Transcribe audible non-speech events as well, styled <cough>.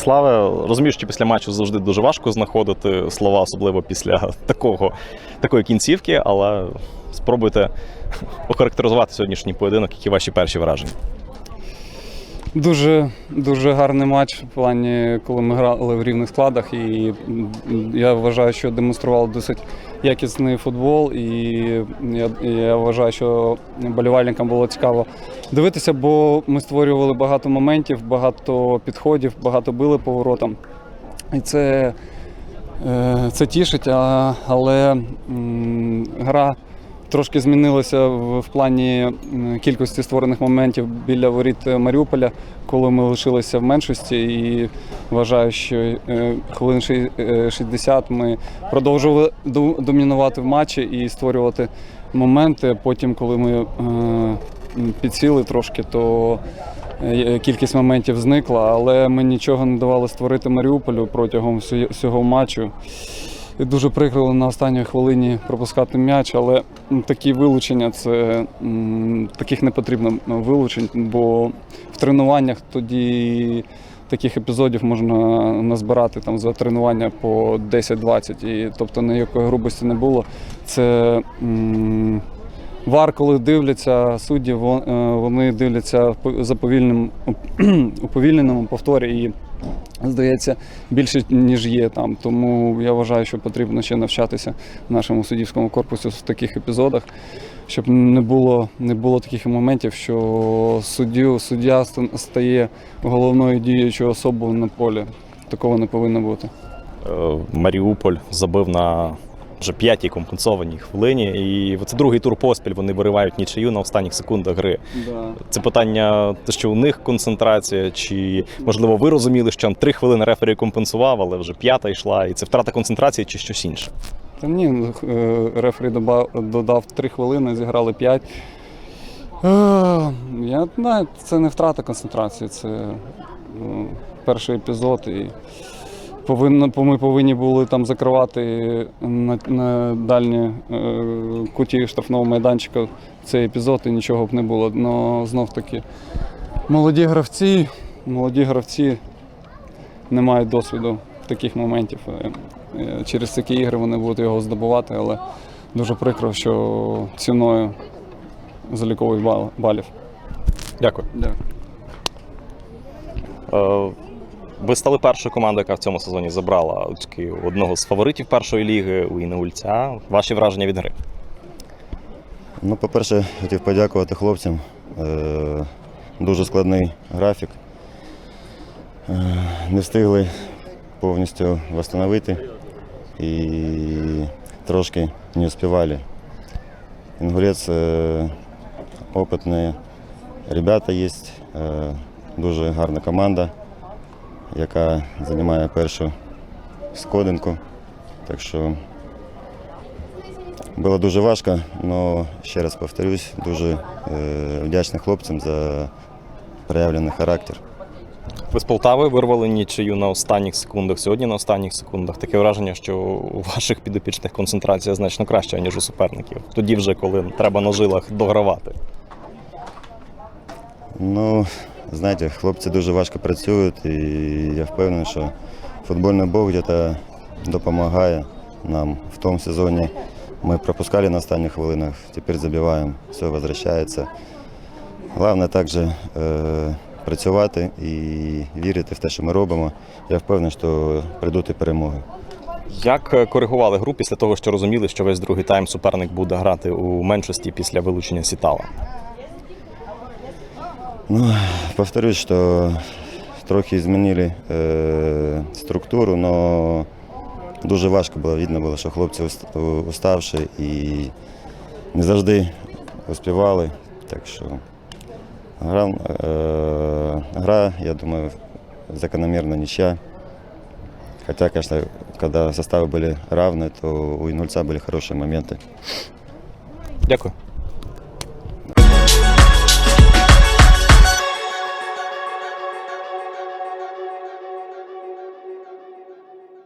Станіславе, розумію, що після матчу завжди дуже важко знаходити слова, особливо після такого, такої кінцівки, але спробуйте <laughs> охарактеризувати сьогоднішній поєдинок, які ваші перші враження. Дуже дуже гарний матч в плані, коли ми грали в рівних складах. І я вважаю, що демонстрували досить якісний футбол. І я, я вважаю, що болівальникам було цікаво дивитися, бо ми створювали багато моментів, багато підходів, багато били по воротам. І це, е, це тішить, але гра трошки змінилася в, плані кількості створених моментів біля воріт е, Маріуполя, коли ми лишилися в меншості. І вважаю, що е, хвилин е, 60 ми продовжували домінувати в матчі і створювати моменти. Потім, коли ми е, підсіли трошки, то е, кількість моментів зникла, але ми нічого не давали створити Маріуполю протягом всього матчу. І дуже прикро на останній хвилині пропускати м'яч, але такі вилучення це таких не потрібно вилучень, бо в тренуваннях тоді таких епізодів можна назбирати там за тренування по 10-20. І тобто ніякої грубості не було. Це Вар, коли дивляться судді, е, вони дивляться за повільним <clears throat> уповільненому повторі і здається більше ніж є там. Тому я вважаю, що потрібно ще навчатися в нашому суддівському корпусі в таких епізодах, щоб не було, не було таких моментів, що суддю, суддя ста- стає головною діючою особою на полі. Такого не повинно бути. Е, Маріуполь забив на вже п'ятій компенсованій хвилині, і це другий тур поспіль. Вони виривають нічию на останніх секундах гри. Це питання, те, що у них концентрація, чи можливо ви розуміли, що там три хвилини рефері компенсував, але вже п'ята йшла, і це втрата концентрації чи щось інше. Та ні, ну, е, рефері додав 3 хвилини, зіграли 5. Я знаю, це не втрата концентрації, це ну, перший епізод. І повинно, ми повинні були там закривати на, на дальні е, куті штрафного майданчика цей епізод і нічого б не було. Но знов таки молоді гравці, молоді гравці не мають досвіду таких моментів. Е, е, Через такі ігри вони будуть його здобувати, але дуже прикро, що ціною залікових балів. Дякую. Дякую. Ви стали першою командою, яка в цьому сезоні забрала одного з фаворитів першої ліги у Інеульця. Ваші враження від гри? Ну, по-перше, хотів подякувати хлопцям. Е, Дуже складний графік. Е, Не встигли повністю встановити і трошки не успівали. Інгулець е, ребята є, е, дуже гарна команда, яка займає першу сходинку. Так що було дуже важко, але ще раз повторюсь, дуже е, вдячний хлопцям за проявлений характер. Ви з Полтави вирвали нічию на останніх секундах. Сьогодні на останніх секундах таке враження, що у ваших підопічних концентрація значно краща, ніж у суперників. Тоді вже, коли треба на жилах догравати. Ну, знаєте, хлопці дуже важко працюють, і я впевнений, що футбольний Бог десь допомагає нам. В тому сезоні ми пропускали на останніх хвилинах, тепер забиваємо, все возвращається. Головне також е, працювати і вірити в те, що ми робимо. Я впевнений, що прийдуть і перемоги. Як е, коригували гру після того, що розуміли, що весь другий тайм суперник буде грати у меншості після вилучення сітала? Ну, повторюсь, что трохи изменили е, структуру, но дуже важко було. Видно було, що хлопці уст- у- уставші і не завжди успівали. Так що гра, е, гра я думаю, закономерно ничья. Хотя, конечно, когда составы были равны, то у Инульца были хорошие моменты. Дякую.